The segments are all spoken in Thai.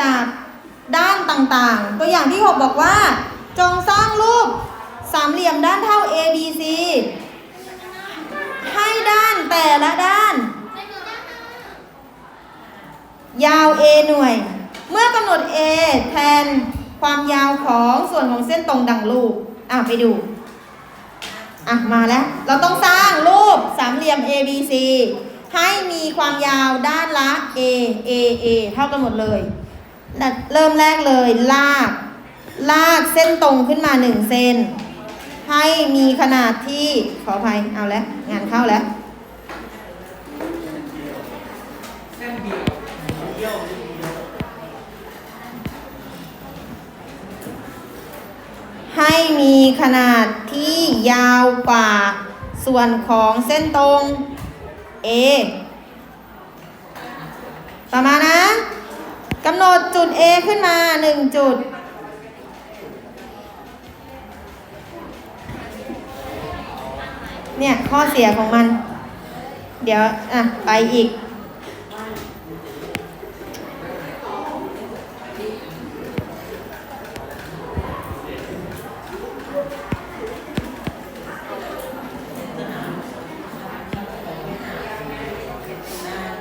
จากด้านต่างๆ ตัวอย่างที่ 6 บอกว่า จงสร้างรูปสามเหลี่ยมด้านเท่า A B C ให้ด้านแต่ละด้าน ยาว A หน่วย เมื่อกำหนด A แทนความยาวของส่วนของเส้นตรงดังรูป อะ ไปดู อะ มาแล้ว เราต้องสร้างรูปสามเหลี่ยม A B C ให้มีความยาวด้านละ A A A เท่ากันหมดเลย เริ่มแรกเลยลาก ลากเส้นตรงขึ้นมา1เซนให้มีขนาดที่ขออภัยเอาแล้วงานเข้าแล้วให้มีขนาดที่ยาวกว่าส่วนของเส้นตรง A ต่อมาณนะ กำหนดจุด A ขึ้นมา 1 จุด เนี่ย ข้อเสียของมัน เดี๋ยว อะ ไปอีก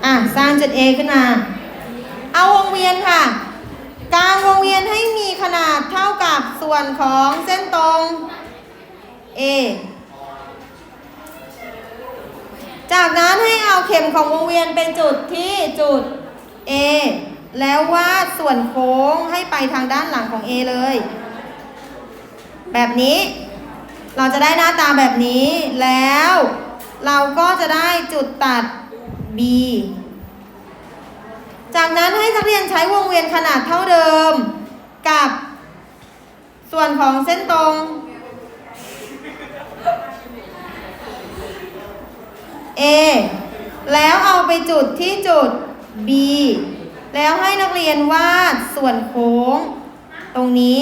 อะ สร้างจุด A ขึ้นมา ยนค่ะ กลางวงเวียนให้มีขนาดเท่ากับส่วนของเส้นตรง A จากนั้นให้เอาเข็มของวงเวียนเป็นจุดที่จุด A แล้ววาดส่วนโค้งให้ไปทางด้านหลังของ A เลย แบบนี้เราจะได้หน้าตาแบบนี้แล้ว เราก็จะได้จุดตัด B จากนั้นให้นักเรียนใช้วงเวียนขนาดเท่าเดิม กับ ส่วนของเส้นตรง A แล้วเอาไปจุดที่จุด B แล้วให้นักเรียนวาดส่วนโค้ง ตรงนี้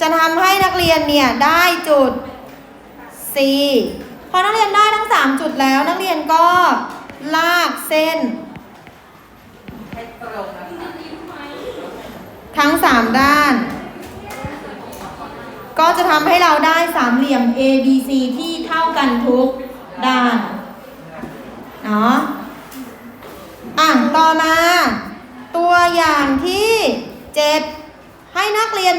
จะทำให้นักเรียนเนี่ยได้จุด C พอนักเรียนได้ทั้ง 3 จุดแล้วนักเรียนก็ลากเส้น ทั้ง3ด้าน ก็จะทำให้เราได้สามเหลี่ยม A B C ที่เท่ากันทุกด้านเนาะอะต่อมา ตัวอย่างที่7ให้นักเรียน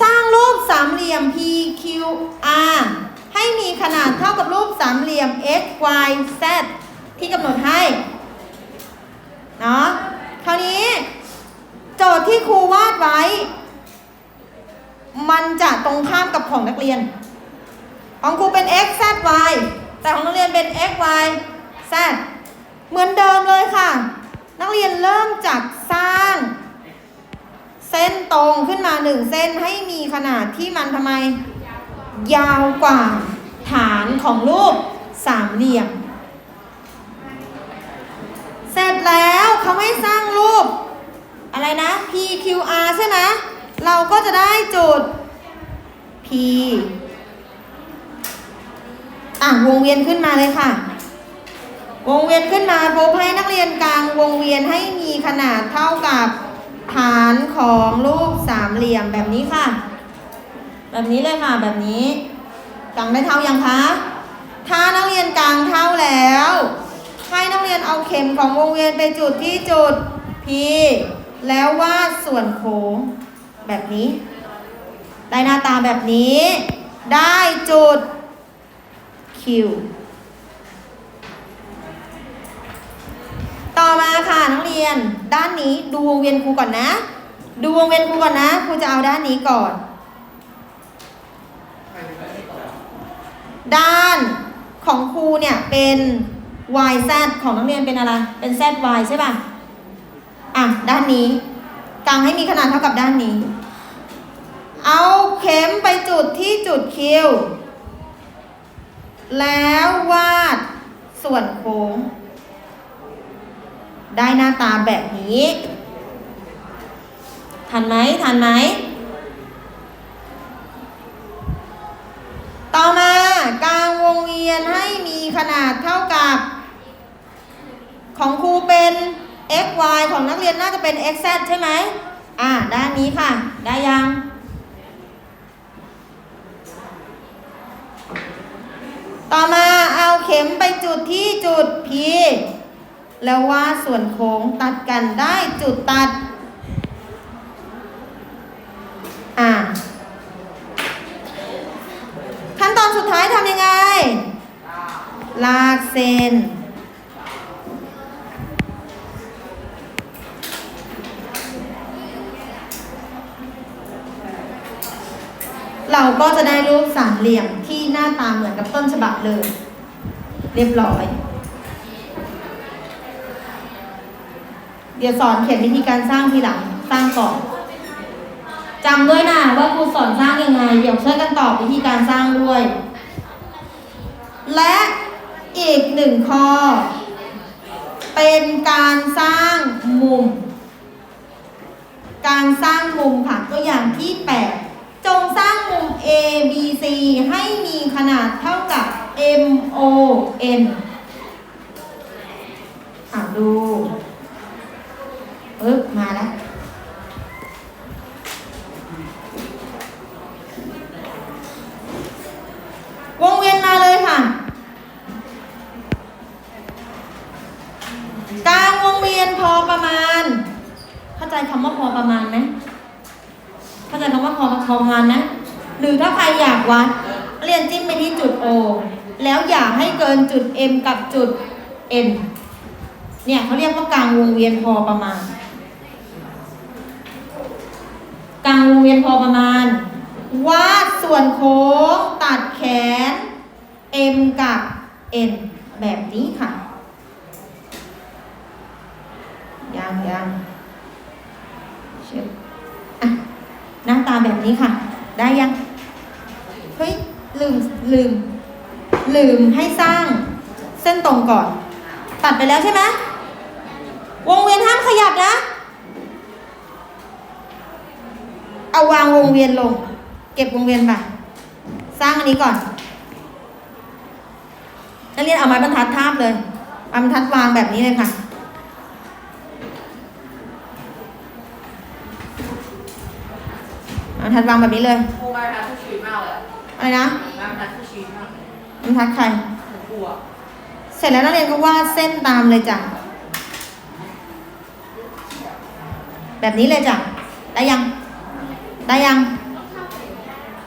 สร้างรูปสามเหลี่ยม PQR ให้มีขนาดเท่ากับรูปสามเหลี่ยม x y z ที่กำหนดให้ เนาะคราวนี้ โจทย์ที่ครูวาดไว้ มันจะตรงข้ามกับของนักเรียน ของครูเป็น x z y แต่ของนักเรียนเป็น x y z เหมือนเดิมเลยค่ะ นักเรียนเริ่มจากสร้าง เส้นตรงขึ้นมาหนึ่งเส้นให้มีขนาดที่มันทำไม ยาวกว่าฐานของรูปสามเหลี่ยม สร็จแล้วเขาให้สร้างรูป อะไรนะ PQR ใช่ไหมเราก็จะได้จุด P อะวงเวียนขึ้นมาเลยค่ะ วงเวียนขึ้นมาพบให้นักเรียนกลางวงเวียนให้มีขนาดเท่ากับฐานของรูปสามเหลี่ยมแบบนี้ค่ะ แบบนี้เลยค่ะแบบนี้กลางได้เท่ายังคะถ้านักเรียนกลางเท่าแล้วียนเอาเข็มของวงเวียนไปจุดที่จุด P แล้ววาดส่วนโค้งแบบนี้ ได้หน้าตาแบบนี้ ได้จุด Q ต่อมาค่ะนักเรียน ด้านนี้ดูวงเวียนครูก่อนนะ ดูวงเวียนครูก่อนนะครูจะเอาด้านนี้ก่อน ด้านของครูเนี่ยเป็น y z ของนักเรียนเป็นอะไร เป็น z y ใช่ป่ะ อะ ด้านนี้กางให้มีขนาดเท่ากับด้านนี้ เอาเข็มไปจุดที่จุดคิวแล้ววาดส่วนโค้ง ได้หน้าตาแบบนี้ ทันไหม ทันไหม ต่อมากลางวงเวียนให้มีขนาดเท่ากับ ของครูเป็น x y ของนักเรียนน่าจะเป็น x z ใช่ไหมอ่าด้านนี้ค่ะ ได้ยัง ต่อมาเอาเข็มไปจุดที่จุด P แล้วว่าส่วนโค้งตัดกันได้จุดตัด อ่าขั้นตอนสุดท้ายทำยังไง ลากเส้น ก็จะได้รูปสามเหลี่ยมที่หน้าตาเหมือนกับต้นฉบับเลย เรียบร้อย เดี๋ยวสอนเขียนวิธีการสร้างทีหลังสร้างก่อนจำด้วยนะว่าครูสอนสร้างยังไงเดี๋ยวช่วยกันตอบวิธีการสร้างด้วย และอีกหนึ่งข้อ เป็นการสร้างมุม การสร้างมุมค่ะตัวอย่างที่8 จงสร้างมุม A B C ให้มีขนาดเท่ากับ M O N อ่าดูปึ๊บมาแล้ว วงเวียนมาเลยค่ะ กลางวงเวียนพอประมาณ เข้าใจคำว่าพอประมาณไหมเข้าใจคำว่าพอพอประมาณไหม หรือถ้าใครอยากวัด เรียนจิ้มไปที่จุด O แล้วอย่าให้เกินจุด M กับจุด N เนี่ยเขาเรียกว่ากลางวงเวียนพอประมาณ กลางวงเวียนพอประมาณ วาดส่วนโค้งตัดแขน M กับ N แบบนี้ค่ะ ยังยังเชิญอะหน้าตาแบบนี้ค่ะ ได้ยัง ลืมลืม ลืมให้สร้างเส้นตรงก่อน ตัดไปแล้วใช่ไหมวงเวียนห้ามขยับนะ เอาวางวงเวียนลง เก็บวงเวียนไปสร้างอันนี้ก่อนนักเรียนเอาไม้บรรทัดทาบเลยเอาบรรทัดวางแบบนี้เลยค่ะเอาบรรทัดวางแบบนี้เลยครูมาทัดชีวิตมากเลย อะไรนะมาทัดทุกชีมากเลยบรรทัดใครกลัวเสร็จแล้วนักเรียนก็วาดเส้นตามเลยจ้ะแบบนี้เลยจ้ะได้ยัง ได้ยัง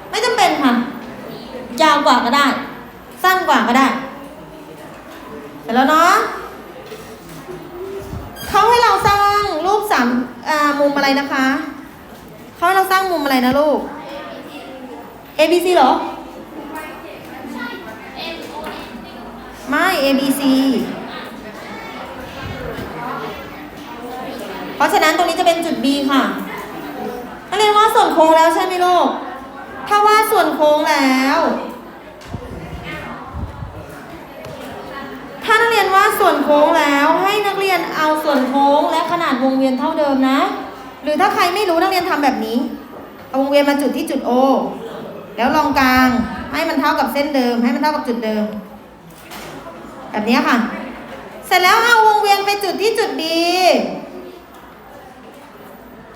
ไม่จำเป็นค่ะยาวกว่าก็ได้ สั้นกว่าก็ได้เสร็จแล้วเนาะเขาให้เราสร้างรูปสามอ่ามุมอะไรนะคะเขาให้เราสร้างมุมอะไรนะลูก A B C เหรอ ไม่ A B C เพราะฉะนั้นตรงนี้จะเป็นจุด B ค่ะนักเรียนว่าส่วนโค้งแล้วใช่ไหมลูก ถ้าว่าส่วนโค้งแล้ว ถ้านักเรียนว่าส่วนโค้งแล้วให้นักเรียนเอาส่วนโค้งและขนาดวงเวียนเท่าเดิมนะ หรือถ้าใครไม่รู้นักเรียนทำแบบนี้ เอาวงเวียนมาจุดที่จุด O แล้วลองกลางให้มันเท่ากับเส้นเดิม ให้มันเท่ากับจุดเดิม แบบนี้ค่ะ เสร็จแล้วเอาวงเวียนไปจุดที่จุด B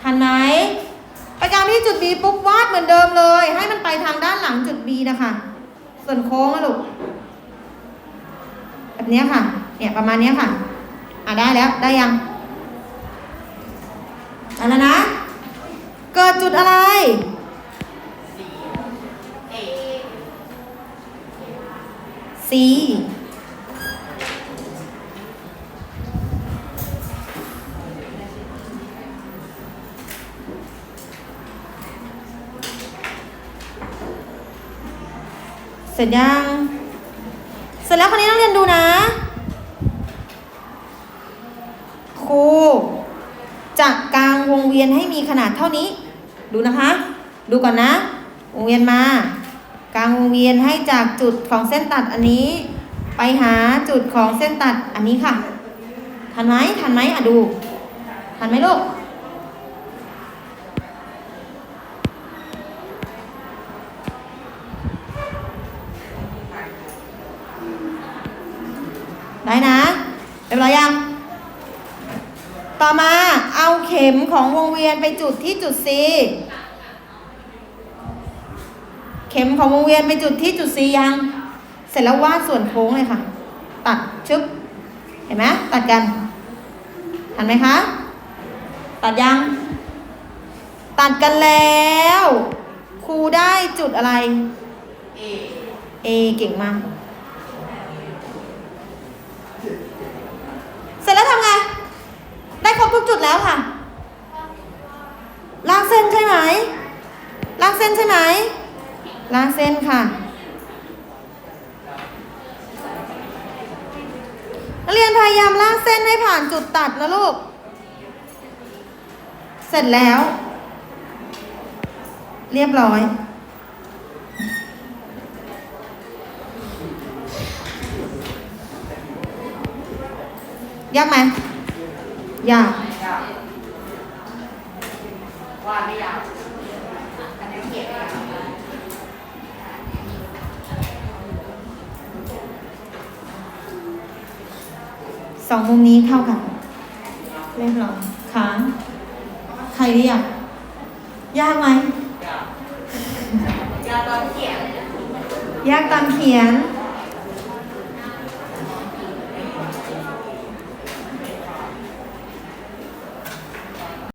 ทันไหมไปกลางที่จุด B ปุ๊บวาดเหมือนเดิมเลย ให้มันไปทางด้านหลังจุด B นะคะ ส่วนโค้งอะลูกแบบนี้ค่ะ เนี่ยประมาณนี้ค่ะ อะได้แล้วได้ยังอันแล้วนะ เกิดจุดอะไร เอ C เสร็จยัง เสร็จแล้วคนนี้ต้องเรียนดูนะ ครูจะกลางวงเวียนให้มีขนาดเท่านี้ ดูนะคะ ดูก่อนนะ วงเวียนมา กางวงเวียนให้จากจุดของเส้นตัดอันนี้ ไปหาจุดของเส้นตัดอันนี้ค่ะ ทันไหมทันไหมอะดู ทันไหมลูกได้นะเรียบร้อยยัง ต่อมาเอาเข็มของวงเวียนไปจุดที่จุด C ข็มของวงเวียนไปจุดที่จุด C ยัง เสร็จแล้ววาดส่วนโค้งเลยค่ะ ตัดชึบ เห็นไหมตัดกันเห็นไหมคะ ตัดยัง ตัดกันแล้ว ครูได้จุดอะไรเอ A เก่งมาก เสร็จแล้วทำไง ได้ครบทุกจุดแล้วค่ะ ลากเส้นใช่ไหม ลากเส้นใช่ไหม ลากเส้นค่ะนักเรียนพยายามลากเส้นให้ผ่านจุดตัดนะลูก เสร็จแล้ว เรียบร้อย ยากไหมยากววาไม่ยาว องมุมนี้เท่ากัน เรียบร้อยค้าใครเรียกยากไหมยากตอนเขียนยากตอนเขียน